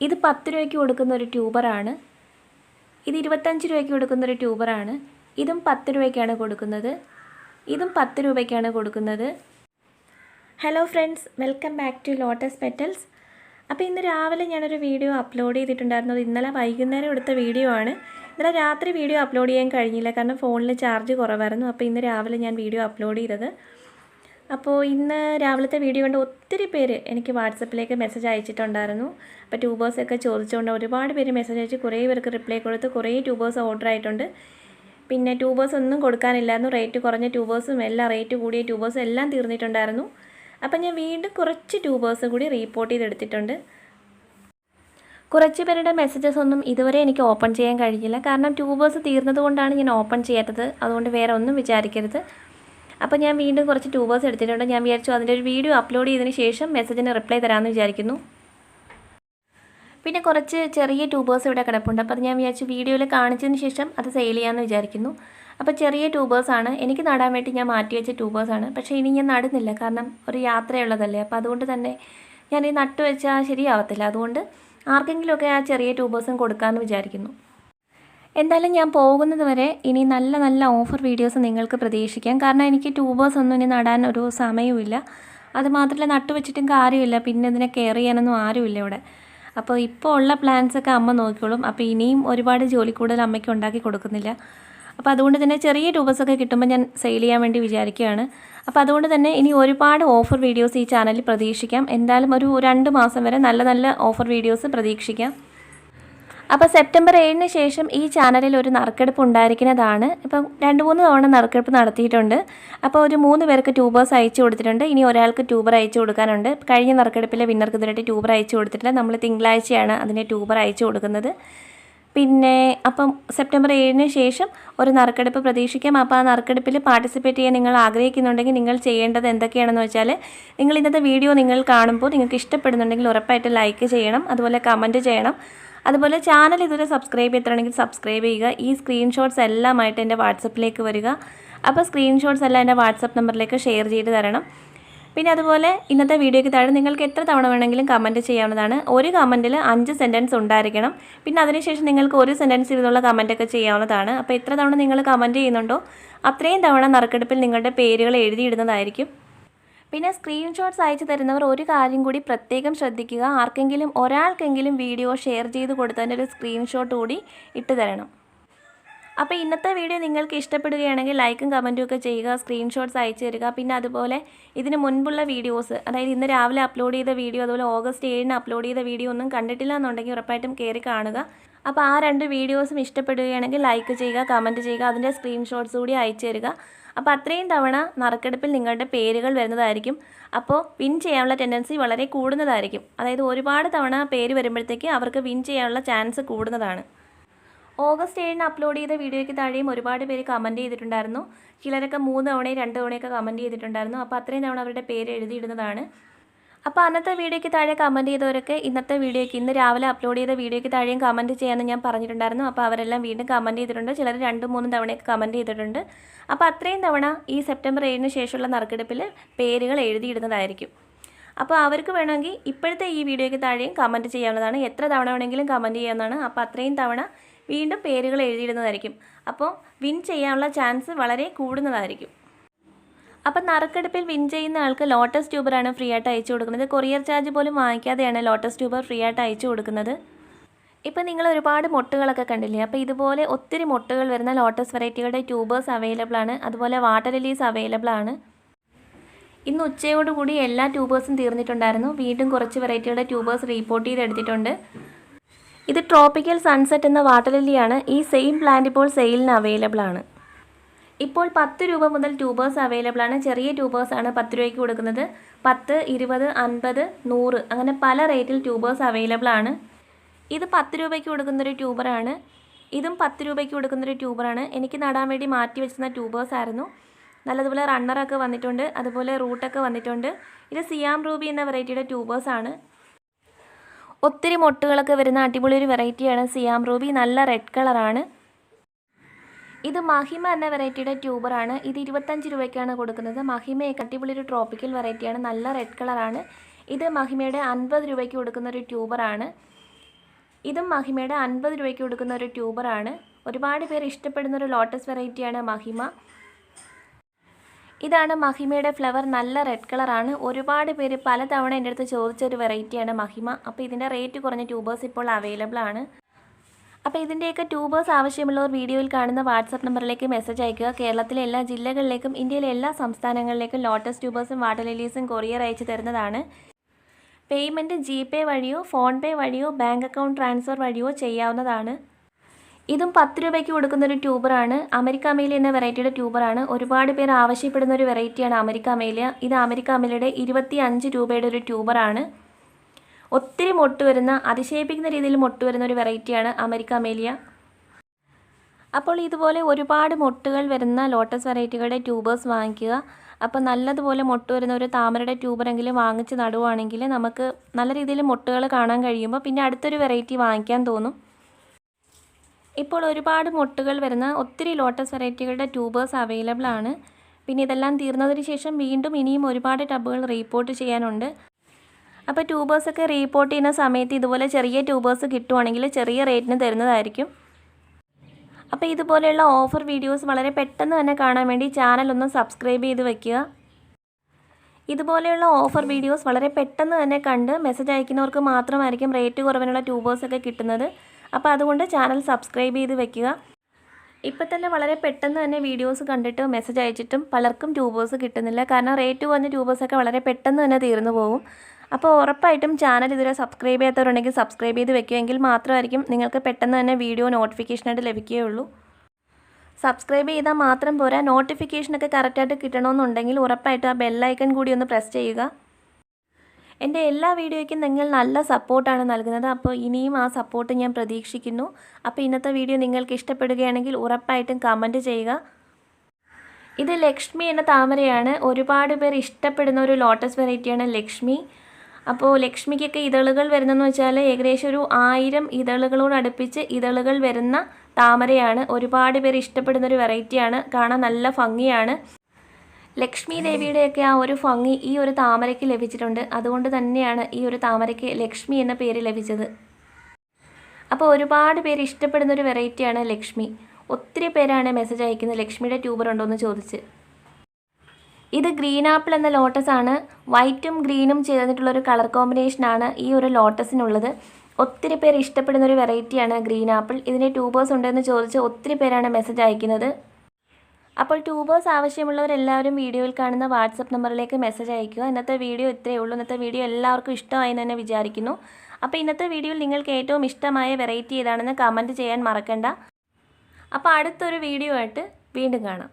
ഇത് പത്ത് രൂപയ്ക്ക് കൊടുക്കുന്ന ഒരു ട്യൂബറാണ്. ഇത് ഇരുപത്തഞ്ച് രൂപയ്ക്ക് കൊടുക്കുന്ന ഒരു ട്യൂബറാണ്. ഇതും പത്ത് രൂപയ്ക്കാണ് കൊടുക്കുന്നത്. ഇതും പത്ത് രൂപയ്ക്കാണ് കൊടുക്കുന്നത്. Hello friends welcome back to Lotus Petals അപ്പോൾ ഇന്ന് രാവിലെ ഞാനൊരു വീഡിയോ അപ്ലോഡ് ചെയ്തിട്ടുണ്ടായിരുന്നത് ഇന്നലെ വൈകുന്നേരം എടുത്ത വീഡിയോ ആണ്. ഇന്നലെ രാത്രി വീഡിയോ അപ്ലോഡ് ചെയ്യാൻ കഴിഞ്ഞില്ല. കാരണം ഫോണിൽ ചാർജ് കുറവായിരുന്നു. അപ്പോൾ ഇന്ന് രാവിലെ ഞാൻ വീഡിയോ അപ്ലോഡ് ചെയ്തത്. അപ്പോൾ ഇന്ന് രാവിലത്തെ വീഡിയോ കണ്ട് ഒത്തിരി പേര് എനിക്ക് വാട്സപ്പിലേക്ക് മെസ്സേജ് അയച്ചിട്ടുണ്ടായിരുന്നു. അപ്പോൾ ട്യൂബേഴ്സൊക്കെ ചോദിച്ചുകൊണ്ട് ഒരുപാട് പേര് മെസ്സേജ് അയച്ച് കുറേ പേർക്ക് റിപ്ലൈ കൊടുത്ത് കുറേ ട്യൂബേഴ്സ് ഓർഡർ ആയിട്ടുണ്ട്. പിന്നെ ട്യൂബേഴ്സ് ഒന്നും കൊടുക്കാനില്ലായിരുന്നു. റേറ്റ് കുറഞ്ഞ ട്യൂബേഴ്സും എല്ലാം റേറ്റ് കൂടിയ ട്യൂബേഴ്സും എല്ലാം തീർന്നിട്ടുണ്ടായിരുന്നു. അപ്പം ഞാൻ വീണ്ടും കുറച്ച് ട്യൂബേഴ്സ് കൂടി റീപ്പോർട്ട് ചെയ്തെടുത്തിട്ടുണ്ട്. കുറച്ച് പേരുടെ മെസ്സേജസ് ഒന്നും ഇതുവരെ എനിക്ക് ഓപ്പൺ ചെയ്യാൻ കഴിഞ്ഞില്ല. കാരണം ട്യൂബേഴ്സ് തീർന്നതുകൊണ്ടാണ് ഞാൻ ഓപ്പൺ ചെയ്യാത്തത്. അതുകൊണ്ട് വേറെ ഒന്നും വിചാരിക്കരുത്. അപ്പോൾ ഞാൻ വീണ്ടും കുറച്ച് ട്യൂബേഴ്സ് എടുത്തിട്ടുണ്ട്. ഞാൻ വിചാരിച്ചു അതിന്റെ ഒരു വീഡിയോ അപ്ലോഡ് ചെയ്തതിന് ശേഷം മെസ്സേജിന് റിപ്ലൈ തരാമെന്ന് വിചാരിക്കുന്നു. പിന്നെ കുറച്ച് ചെറിയ ട്യൂബേഴ്സ് ഇവിടെ കിടപ്പുണ്ട്. അപ്പോൾ അത് ഞാൻ വിചാരിച്ചു വീഡിയോയിൽ കാണിച്ചതിന് ശേഷം അത് സെയിൽ ചെയ്യാമെന്ന് വിചാരിക്കുന്നു. അപ്പോൾ ചെറിയ ട്യൂബേഴ്സാണ് എനിക്ക് നടാൻ വേണ്ടി ഞാൻ മാറ്റി വെച്ച ട്യൂബേഴ്സാണ് പക്ഷേ ഇനി ഞാൻ നടുന്നില്ല. കാരണം ഒരു യാത്രയുള്ളതല്ലേ. അപ്പോൾ അതുകൊണ്ട് തന്നെ ഞാൻ ഈ നട്ടു വെച്ചാൽ ശരിയാവത്തില്ല. അതുകൊണ്ട് ആർക്കെങ്കിലുമൊക്കെ ആ ചെറിയ ട്യൂബേഴ്സും കൊടുക്കാമെന്ന് വിചാരിക്കുന്നു. എന്തായാലും ഞാൻ പോകുന്നത് വരെ ഇനി നല്ല നല്ല ഓഫർ വീഡിയോസ് നിങ്ങൾക്ക് പ്രതീക്ഷിക്കാം. കാരണം എനിക്ക് ട്യൂബേഴ്സ് ഒന്നും ഇനി നടാൻ ഒരു സമയമില്ല അതുമാത്രമല്ല നട്ടുവെച്ചിട്ടും നട്ടു വെച്ചിട്ടും കാര്യമില്ല. പിന്നെ ഇതിനെ കെയർ ചെയ്യാനൊന്നും ആരുമില്ല ഇവിടെ. അപ്പോൾ ഇപ്പോൾ ഉള്ള പ്ലാൻസ് ഒക്കെ അമ്മ നോക്കിക്കോളും. അപ്പോൾ ഇനിയും ഒരുപാട് ജോലി കൂടുതൽ അമ്മയ്ക്ക് ഉണ്ടാക്കി കൊടുക്കുന്നില്ല. അപ്പോൾ അതുകൊണ്ട് തന്നെ ചെറിയ ട്യൂബേഴ്സൊക്കെ കിട്ടുമ്പോൾ ഞാൻ സെയിൽ ചെയ്യാൻ വേണ്ടി വിചാരിക്കുകയാണ്. അപ്പോൾ അതുകൊണ്ട് തന്നെ ഇനി ഒരുപാട് ഓഫർ വീഡിയോസ് ഈ ചാനലിൽ പ്രതീക്ഷിക്കാം. എന്തായാലും ഒരു രണ്ട് മാസം വരെ നല്ല നല്ല ഓഫർ വീഡിയോസ് പ്രതീക്ഷിക്കാം. അപ്പോൾ സെപ്റ്റംബർ ഏഴിന് ശേഷം ഈ ചാനലിൽ ഒരു നറുക്കെടുപ്പ് ഉണ്ടായിരിക്കുന്നതാണ്. ഇപ്പം രണ്ട് മൂന്ന് തവണ നറുക്കെടുപ്പ് നടത്തിയിട്ടുണ്ട്. അപ്പോൾ ഒരു മൂന്ന് പേർക്ക് ട്യൂബേഴ്സ് അയച്ചു കൊടുത്തിട്ടുണ്ട്. ഇനി ഒരാൾക്ക് ട്യൂബർ അയച്ചു കൊടുക്കാനുണ്ട്. കഴിഞ്ഞ നറുക്കെടുപ്പിലെ വിന്നർക്ക് ഇതിനായിട്ട് ട്യൂബർ അയച്ചു കൊടുത്തിട്ടില്ല നമ്മൾ തിങ്കളാഴ്ചയാണ് അതിന് ട്യൂബർ അയച്ചു കൊടുക്കുന്നത്. പിന്നെ അപ്പം സെപ്റ്റംബർ ഏഴിന് ശേഷം ഒരു നറുക്കെടുപ്പ് പ്രതീക്ഷിക്കാം. അപ്പോൾ ആ നറുക്കെടുപ്പിൽ പാർട്ടിസിപ്പേറ്റ് ചെയ്യാൻ നിങ്ങൾ ആഗ്രഹിക്കുന്നുണ്ടെങ്കിൽ നിങ്ങൾ ചെയ്യേണ്ടത് എന്തൊക്കെയാണെന്ന് വെച്ചാൽ നിങ്ങൾ ഇന്നത്തെ വീഡിയോ നിങ്ങൾ കാണുമ്പോൾ നിങ്ങൾക്ക് ഇഷ്ടപ്പെടുന്നുണ്ടെങ്കിൽ ഉറപ്പായിട്ട് ലൈക്ക് ചെയ്യണം. അതുപോലെ കമന്റ് ചെയ്യണം. അതുപോലെ ചാനൽ ഇതുവരെ സബ്സ്ക്രൈബ് ചെയ്തിട്ടുണ്ടെങ്കിൽ സബ്സ്ക്രൈബ് ചെയ്യുക. ഈ സ്ക്രീൻഷോട്ട്സ് എല്ലാമായിട്ട് എന്റെ വാട്സപ്പിലേക്ക് വരിക. അപ്പോൾ സ്ക്രീൻഷോട്ട്സ് എല്ലാം എന്റെ വാട്സപ്പ് നമ്പറിലേക്ക് ഷെയർ ചെയ്ത് തരണം. പിന്നെ അതുപോലെ ഇന്നത്തെ വീഡിയോയ്ക്ക് താഴെ നിങ്ങൾക്ക് എത്ര തവണ വേണമെങ്കിലും കമന്റ് ചെയ്യാവുന്നതാണ്. ഒരു കമന്റിൽ അഞ്ച് സെന്റൻസ് ഉണ്ടായിരിക്കണം. പിന്നെ അതിനുശേഷം നിങ്ങൾക്ക് ഒരു സെന്റൻസ് ഇരുന്നുള്ള കമന്റൊക്കെ ചെയ്യാവുന്നതാണ്. അപ്പോൾ എത്ര തവണ നിങ്ങൾ കമന്റ് ചെയ്യുന്നുണ്ടോ അത്രയും തവണ നറുക്കെടുപ്പിൽ നിങ്ങളുടെ പേരുകൾ എഴുതിയിടുന്നതായിരിക്കും. പിന്നെ സ്ക്രീൻഷോട്ട്സ് അയച്ചു തരുന്നവർ ഒരു കാര്യം കൂടി പ്രത്യേകം ശ്രദ്ധിക്കുക. ആർക്കെങ്കിലും ഒരാൾക്കെങ്കിലും വീഡിയോ ഷെയർ ചെയ്ത് കൊടുത്തതിന്റെ ഒരു സ്ക്രീൻഷോട്ട് കൂടി ഇട്ട് തരണം. അപ്പോൾ ഇന്നത്തെ വീഡിയോ നിങ്ങൾക്ക് ഇഷ്ടപ്പെടുകയാണെങ്കിൽ ലൈക്കും കമന്റും ഒക്കെ ചെയ്യുക സ്ക്രീൻഷോട്ട്സ് അയച്ചു തരിക. പിന്നെ അതുപോലെ ഇതിന് മുൻപുള്ള വീഡിയോസ് അതായത് ഇന്ന് രാവിലെ അപ്ലോഡ് ചെയ്ത വീഡിയോ അതുപോലെ ഓഗസ്റ്റ് ഏഴിന് അപ്ലോഡ് ചെയ്ത വീഡിയോ ഒന്നും കണ്ടിട്ടില്ല എന്നുണ്ടെങ്കിൽ ഉറപ്പായിട്ടും കയറി കാണുക. അപ്പോൾ ആ രണ്ട് വീഡിയോസും ഇഷ്ടപ്പെടുകയാണെങ്കിൽ ലൈക്ക് ചെയ്യുക കമന്റ് ചെയ്യുക അതിന്റെ സ്ക്രീൻഷോട്ട്സ് കൂടി അയച്ചു തരിക. അപ്പോൾ അത്രയും തവണ നറുക്കെടുപ്പിൽ നിങ്ങളുടെ പേരുകൾ വരുന്നതായിരിക്കും. അപ്പോൾ വിൻ ചെയ്യാനുള്ള ടെൻഡൻസി വളരെ കൂടുന്നതായിരിക്കും. അതായത് ഒരുപാട് തവണ പേര് വരുമ്പോഴത്തേക്ക് അവർക്ക് വിൻ ചെയ്യാനുള്ള ചാൻസ് കൂടുന്നതാണ്. ഓഗസ്റ്റ് ഏഴിന് അപ്ലോഡ് ചെയ്ത വീഡിയോയ്ക്ക് താഴെയും ഒരുപാട് പേര് കമന്റ് ചെയ്തിട്ടുണ്ടായിരുന്നു. ചിലരൊക്കെ മൂന്ന് തവണയും രണ്ട് തവണയൊക്കെ കമന്റ് ചെയ്തിട്ടുണ്ടായിരുന്നു. അപ്പോൾ അത്രയും തവണ അവരുടെ പേര് എഴുതിയിടുന്നതാണ്. അപ്പോൾ അന്നത്തെ വീഡിയോയ്ക്ക് താഴെ കമന്റ് ചെയ്തവരൊക്കെ ഇന്നത്തെ വീഡിയോയ്ക്ക് ഇന്ന് രാവിലെ അപ്ലോഡ് ചെയ്ത വീഡിയോയ്ക്ക് താഴെയും കമന്റ് ചെയ്യാമെന്ന് ഞാൻ പറഞ്ഞിട്ടുണ്ടായിരുന്നു. അപ്പോൾ അവരെല്ലാം വീണ്ടും കമന്റ് ചെയ്തിട്ടുണ്ട്. ചിലർ രണ്ടും മൂന്നും തവണയൊക്കെ കമന്റ് ചെയ്തിട്ടുണ്ട്. അപ്പോൾ അത്രയും തവണ ഈ സെപ്റ്റംബർ ഏഴിന് ശേഷമുള്ള നറുക്കെടുപ്പിൽ പേരുകൾ എഴുതിയിടുന്നതായിരിക്കും. അപ്പോൾ അവർക്ക് വേണമെങ്കിൽ ഇപ്പോഴത്തെ ഈ വീഡിയോയ്ക്ക് താഴെയും കമന്റ് ചെയ്യാവുന്നതാണ്. എത്ര തവണ വേണമെങ്കിലും കമന്റ് ചെയ്യാവുന്നതാണ്. അപ്പോൾ അത്രയും തവണ വീണ്ടും പേരുകൾ എഴുതിയിടുന്നതായിരിക്കും. അപ്പോൾ വിൻ ചെയ്യാനുള്ള ചാൻസ് വളരെ കൂടുന്നതായിരിക്കും. അപ്പം നറുക്കെടുപ്പിൽ വിൻ ചെയ്യുന്ന ആൾക്ക് ലോട്ടസ് ട്യൂബറാണ് ഫ്രീ ആയിട്ട് അയച്ചു കൊടുക്കുന്നത്. കൊറിയർ ചാർജ് പോലും വാങ്ങിക്കാതെയാണ് ലോട്ടസ് ട്യൂബർ ഫ്രീ ആയിട്ട് അയച്ചു കൊടുക്കുന്നത്. ഇപ്പം നിങ്ങൾ ഒരുപാട് മുട്ടുകളൊക്കെ കണ്ടില്ലേ? അപ്പോൾ ഇതുപോലെ ഒത്തിരി മുട്ടുകൾ വരുന്ന ലോട്ടസ് വെറൈറ്റികളുടെ ട്യൂബേഴ്സ് അവൈലബിൾ ആണ്. അതുപോലെ വാട്ടർ ലിലീസ് അവൈലബിൾ ആണ്. ഇന്ന് ഉച്ചയോടുകൂടി എല്ലാ ട്യൂബേഴ്സും തീർന്നിട്ടുണ്ടായിരുന്നു. വീണ്ടും കുറച്ച് വെറൈറ്റികളുടെ ട്യൂബേഴ്സ് റീപ്പോർട്ട് ചെയ്തെടുത്തിട്ടുണ്ട്. ഇത് ട്രോപ്പിക്കൽ സൺസെറ്റ് എന്ന വാട്ടർ ലില്ലിയാണ് ഈ സെയിം പ്ലാന്റ് ഇപ്പോൾ സെയിലിന് അവൈലബിൾ ആണ്. ഇപ്പോൾ പത്ത് രൂപ മുതൽ ട്യൂബേഴ്സ് അവൈലബിൾ ആണ്. ചെറിയ ട്യൂബേഴ്സ് ആണ് പത്ത് രൂപയ്ക്ക് കൊടുക്കുന്നത്. പത്ത് ഇരുപത് അൻപത് നൂറ് അങ്ങനെ പല റേറ്റിൽ ട്യൂബേഴ്സ് അവൈലബിൾ ആണ്. ഇത് പത്ത് രൂപയ്ക്ക് കൊടുക്കുന്നൊരു ട്യൂബറാണ് ഇതും പത്ത് രൂപയ്ക്ക് കൊടുക്കുന്നൊരു ട്യൂബറാണ് എനിക്ക് നടാൻ വേണ്ടി മാറ്റി വെച്ചിരുന്ന ട്യൂബേഴ്സ് ആയിരുന്നു. നല്ലതുപോലെ റണ്ണറൊക്കെ വന്നിട്ടുണ്ട്. അതുപോലെ റൂട്ടൊക്കെ വന്നിട്ടുണ്ട്. ഇത് സിയാം റൂബി എന്ന വെറൈറ്റിയുടെ ട്യൂബേഴ്സ് ആണ്. ഒത്തിരി മൊട്ടുകളൊക്കെ വരുന്ന അടിപൊളി ഒരു വെറൈറ്റിയാണ് സിയാം റൂബി നല്ല റെഡ് കളറാണ് ഇത് മഹിമ എന്ന വെറൈറ്റിയുടെ ട്യൂബറാണ്. ഇത് ഇരുപത്തഞ്ച് രൂപയ്ക്കാണ് കൊടുക്കുന്നത്. മഹിമ അടിപൊളി ഒരു ട്രോപ്പിക്കൽ വെറൈറ്റിയാണ്. നല്ല റെഡ് കളറാണ്. ഇത് മഹിമയുടെ അൻപത് രൂപയ്ക്ക് കൊടുക്കുന്ന ഒരു ട്യൂബറാണ്. ഇതും മഹിമയുടെ അൻപത് രൂപയ്ക്ക് കൊടുക്കുന്ന ഒരു ട്യൂബറാണ്. ഒരുപാട് പേർ ഇഷ്ടപ്പെടുന്ന ഒരു ലോട്ടസ് വെറൈറ്റിയാണ് മഹിമ. ഇതാണ് മഹിമയുടെ ഫ്ലവർ നല്ല റെഡ് കളറാണ്. ഒരുപാട് പേര് പലതവണ എന്റെ അടുത്ത് ചോദിച്ച ഒരു വെറൈറ്റിയാണ് മഹിമ. അപ്പോൾ ഇതിന്റെ റേറ്റ് കുറഞ്ഞ ട്യൂബേഴ്സ് ഇപ്പോൾ അവൈലബിൾ ആണ് അപ്പോൾ ഇതിന്റെയൊക്കെ ട്യൂബേഴ്സ് ആവശ്യമുള്ളവർ വീഡിയോയിൽ കാണുന്ന വാട്സപ്പ് നമ്പറിലേക്ക് മെസ്സേജ് അയക്കുക. കേരളത്തിലെ എല്ലാ ജില്ലകളിലേക്കും ഇന്ത്യയിലെ എല്ലാ സംസ്ഥാനങ്ങളിലേക്കും ലോട്ടസ് ട്യൂബേഴ്സും വാട്ടർ ലിലീസും കൊറിയർ അയച്ചു തരുന്നതാണ്. പേയ്മെന്റ് ജി പേ വഴിയോ ഫോൺ പേ വഴിയോ ബാങ്ക് അക്കൗണ്ട് ട്രാൻസ്ഫർ വഴിയോ ചെയ്യാവുന്നതാണ്. ഇതും പത്ത് രൂപയ്ക്ക് കൊടുക്കുന്ന ഒരു ട്യൂബറാണ് അമേരിക്ക അമേലിയ എന്ന വെറൈറ്റിയുടെ ട്യൂബറാണ് ഒരുപാട് പേർ ആവശ്യപ്പെടുന്ന ഒരു വെറൈറ്റിയാണ് അമേരിക്ക അമേലിയ. ഇത് അമേരിക്ക അമേലിയുടെ ഇരുപത്തി അഞ്ച് രൂപയുടെ ഒരു ട്യൂബറാണ് ഒത്തിരി മൊട്ട് വരുന്ന അതിശയിപ്പിക്കുന്ന രീതിയിൽ മൊട്ട് വരുന്ന ഒരു വെറൈറ്റിയാണ് അമേരിക്ക അമേലിയ. അപ്പോൾ ഇതുപോലെ ഒരുപാട് മൊട്ടുകൾ വരുന്ന ലോട്ടസ് വെറൈറ്റികളുടെ ട്യൂബേഴ്സ് വാങ്ങിക്കുക. അപ്പോൾ നല്ലതുപോലെ മൊട്ട് വരുന്ന ഒരു താമരയുടെ ട്യൂബറെങ്കിലും വാങ്ങിച്ച് നടുവാണെങ്കിൽ നമുക്ക് നല്ല രീതിയിൽ മൊട്ടുകൾ കാണാൻ കഴിയുമ്പോൾ പിന്നെ അടുത്തൊരു വെറൈറ്റി വാങ്ങിക്കാൻ തോന്നും. ഇപ്പോൾ ഒരുപാട് മൊട്ടുകൾ വരുന്ന ഒത്തിരി ലോട്ടസ് വെറൈറ്റികളുടെ ട്യൂബേഴ്സ് അവൈലബിൾ ആണ് പിന്നെ ഇതെല്ലാം തീർന്നതിന് ശേഷം വീണ്ടും ഇനിയും ഒരുപാട് ടബുകൾ റീപോർട്ട് ചെയ്യാനുണ്ട്. അപ്പോൾ ട്യൂബേഴ്സൊക്കെ റീപോർട്ട് ചെയ്യുന്ന സമയത്ത് ഇതുപോലെ ചെറിയ ട്യൂബേഴ്സ് കിട്ടുവാണെങ്കിൽ ചെറിയ റേറ്റിന് തരുന്നതായിരിക്കും. അപ്പോൾ ഇതുപോലെയുള്ള ഓഫർ വീഡിയോസ് വളരെ പെട്ടെന്ന് തന്നെ കാണാൻ വേണ്ടി ചാനൽ ഒന്ന് സബ്സ്ക്രൈബ് ചെയ്ത് വെക്കുക. ഇതുപോലെയുള്ള ഓഫർ വീഡിയോസ് വളരെ പെട്ടെന്ന് തന്നെ കണ്ട് മെസ്സേജ് അയക്കുന്നവർക്ക് മാത്രമായിരിക്കും റേറ്റ് കുറവിനുള്ള ട്യൂബേഴ്സൊക്കെ കിട്ടുന്നത്. അപ്പോൾ അതുകൊണ്ട് ചാനൽ സബ്സ്ക്രൈബ് ചെയ്ത് വെക്കുക. ഇപ്പം തന്നെ വളരെ പെട്ടെന്ന് തന്നെ വീഡിയോസ് കണ്ടിട്ട് മെസ്സേജ് അയച്ചിട്ടും പലർക്കും ട്യൂബേഴ്സ് കിട്ടുന്നില്ല. കാരണം റേറ്റ് കുറഞ്ഞ ട്യൂബേഴ്സൊക്കെ വളരെ പെട്ടെന്ന് തന്നെ തീർന്നു പോകും. അപ്പോൾ ഉറപ്പായിട്ടും ചാനൽ ഇതുവരെ സബ്സ്ക്രൈബ് ചെയ്യാത്തവരുണ്ടെങ്കിൽ സബ്സ്ക്രൈബ് ചെയ്ത് വെക്കുമെങ്കിൽ മാത്രമായിരിക്കും നിങ്ങൾക്ക് പെട്ടെന്ന് തന്നെ വീഡിയോ നോട്ടിഫിക്കേഷനായിട്ട് ലഭിക്കുകയുള്ളൂ. സബ്സ്ക്രൈബ് ചെയ്താൽ മാത്രം പോരാ നോട്ടിഫിക്കേഷനൊക്കെ കറക്റ്റായിട്ട് കിട്ടണമെന്നുണ്ടെങ്കിൽ ഉറപ്പായിട്ട് ആ ബെല്ലൈക്കൺ കൂടി ഒന്ന് പ്രസ് ചെയ്യുക. എന്റെ എല്ലാ വീഡിയോയ്ക്കും നിങ്ങൾ നല്ല സപ്പോർട്ടാണ് നൽകുന്നത്. അപ്പോൾ ഇനിയും ആ സപ്പോർട്ട് ഞാൻ പ്രതീക്ഷിക്കുന്നു. അപ്പോൾ ഇന്നത്തെ വീഡിയോ നിങ്ങൾക്ക് ഇഷ്ടപ്പെടുകയാണെങ്കിൽ ഉറപ്പായിട്ടും കമന്റ് ചെയ്യുക. ഇത് ലക്ഷ്മി എന്ന താമരയാണ്. ഒരുപാട് പേർ ഇഷ്ടപ്പെടുന്ന ഒരു ലോട്ടസ് വെറൈറ്റിയാണ് ലക്ഷ്മി. അപ്പോൾ ലക്ഷ്മിക്കൊക്കെ ഇതളുകൾ വരുന്നതെന്ന് വെച്ചാൽ ഏകദേശം ഒരു ആയിരം ഇതളുകളോട് അടുപ്പിച്ച് ഇതളുകൾ വരുന്ന താമരയാണ്. ഒരുപാട് പേര് ഇഷ്ടപ്പെടുന്ന ഒരു വെറൈറ്റിയാണ് കാണാൻ നല്ല ഭംഗിയാണ്. ലക്ഷ്മി ദേവിയുടെയൊക്കെ ആ ഒരു ഭംഗി ഈ ഒരു താമരയ്ക്ക് ലഭിച്ചിട്ടുണ്ട്. അതുകൊണ്ട് തന്നെയാണ് ഈ ഒരു താമരയ്ക്ക് ലക്ഷ്മി എന്ന പേര് ലഭിച്ചത്. അപ്പോൾ ഒരുപാട് പേര് ഇഷ്ടപ്പെടുന്ന ഒരു വെറൈറ്റിയാണ് ലക്ഷ്മി. ഒത്തിരി പേരാണ് മെസ്സേജ് അയക്കുന്നത്. ലക്ഷ്മിയുടെ ട്യൂബർ ഉണ്ടോ എന്ന് ചോദിച്ച്. ഇത് ഗ്രീൻ ആപ്പിൾ എന്ന ലോട്ടസ് ആണ്. വൈറ്റും ഗ്രീനും ചേർന്നിട്ടുള്ള ഒരു കളർ കോമ്പിനേഷനാണ് ഈ ഒരു ലോട്ടസിനുള്ളത്. ഒത്തിരി പേർ ഇഷ്ടപ്പെടുന്ന ഒരു വെറൈറ്റിയാണ് ഗ്രീൻ ആപ്പിൾ. ഇതിന്റെ ട്യൂബേഴ്സ് ഉണ്ടെന്ന് ചോദിച്ച് ഒത്തിരി പേരാണ് മെസ്സേജ് അയക്കുന്നത്. അപ്പോൾ ട്യൂബേഴ്സ് ആവശ്യമുള്ളവരെല്ലാവരും വീഡിയോയിൽ കാണുന്ന വാട്സപ്പ് നമ്പറിലേക്ക് മെസ്സേജ് അയക്കുക ഇന്നത്തെ വീഡിയോ ഇത്രയേ ഉള്ളൂ. ഇന്നത്തെ വീഡിയോ എല്ലാവർക്കും ഇഷ്ടമായി തന്നെ വിചാരിക്കുന്നു. അപ്പോൾ ഇന്നത്തെ വീഡിയോയിൽ നിങ്ങൾക്ക് ഏറ്റവും ഇഷ്ടമായ വെറൈറ്റി ഏതാണെന്ന് കമന്റ് ചെയ്യാൻ മറക്കണ്ട. അപ്പോൾ അടുത്തൊരു വീഡിയോ ആയിട്ട് വീണ്ടും കാണാം.